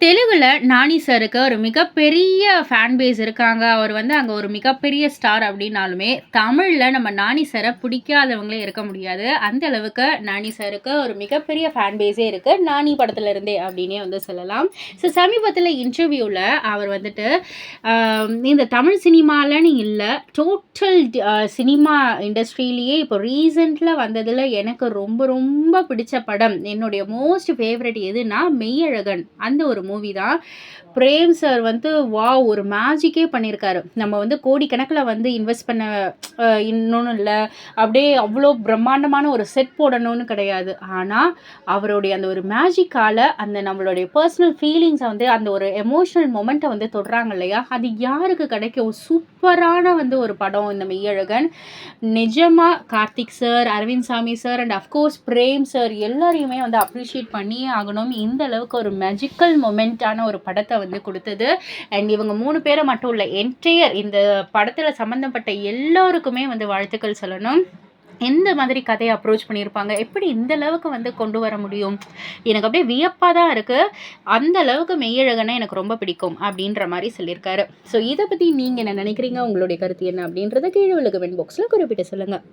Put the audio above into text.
தெலுங்கில் நானி சாருக்கு ஒரு மிகப்பெரிய ஃபேன் பேஸ் இருக்காங்க. அவர் வந்து அங்கே ஒரு மிகப்பெரிய ஸ்டார் அப்படின்னாலுமே தமிழில் நம்ம நானி சாரை பிடிக்காதவங்களே இருக்க முடியாது. அந்த அளவுக்கு நானி சாருக்கு ஒரு மிகப்பெரிய ஃபேன் பேஸே இருக்குது நானி படத்துல இருந்தே அப்படின்னே வந்து சொல்லலாம். ஸோ சமீபத்தில் இன்டர்வியூவில் அவர் வந்துட்டு, இந்த தமிழ் சினிமாலன்னு இல்லை டோட்டல் சினிமா இண்டஸ்ட்ரியிலேயே இப்போ ரீசெண்டில் வந்ததில் எனக்கு ரொம்ப ரொம்ப பிடிச்ச படம், என்னுடைய மோஸ்ட் ஃபேவரட் எதுன்னா, மெய்யழகன். அந்த ஒரு மூவி தான். பிரேம் சார் வந்து வாவ்! ஒரு மேஜிக்கே பண்ணியிருக்காரு. நம்ம வந்து கோடிக்கணக்கில் வந்து இன்வெஸ்ட் பண்ண இன்னொன்னு இல்லை அப்படியே அவ்வளோ பிரம்மாண்டமான ஒரு செட் போடணும்னு கிடையாது. ஆனால் அவருடைய அந்த ஒரு மேஜிக்கால அந்த நம்மளுடைய பர்சனல் ஃபீலிங்ஸை வந்து அந்த ஒரு எமோஷனல் மொமெண்ட்டை வந்து தொடுறாங்க இல்லையா? அது யாருக்கு கிடைக்கும்? சூப்பரான வந்து ஒரு படம் இந்த மெய்யழகன். நிஜமாக Karthik sir, Arvind Swamy sir and of course Prem sir எல்லாரையுமே வந்து அப்ரிஷியேட் பண்ணியே ஆகணும். இந்த அளவுக்கு ஒரு மேஜிக்கல் மொமெண்ட்டான ஒரு படத்தை வந்து கொடுத்தது அண்ட் இவங்க மூணு பேரை மட்டும் இல்லை என்டையர் இந்த படத்தில் சம்மந்தப்பட்ட எல்லோருக்குமே வந்து வாழ்த்துக்கள் சொல்லணும். எந்த மாதிரி கதையை அப்ரோச் பண்ணியிருப்பாங்க? எப்படி இந்த அளவுக்கு வந்து கொண்டு வர முடியும்? எனக்கு அப்படியே வியப்பாக தான் இருக்குது அந்த அளவுக்கு மெய்யழகன எனக்கு ரொம்ப பிடிக்கும். அப்படின்ற மாதிரி சொல்லியிருக்காரு. ஸோ இதை பற்றி நீங்கள் என்ன நினைக்கிறீங்க? உங்களுடைய கருத்து என்ன? அப்படின்றத கீழே உள்ள கமெண்ட் பாக்ஸில் குறிப்பிட்டு சொல்லுங்கள்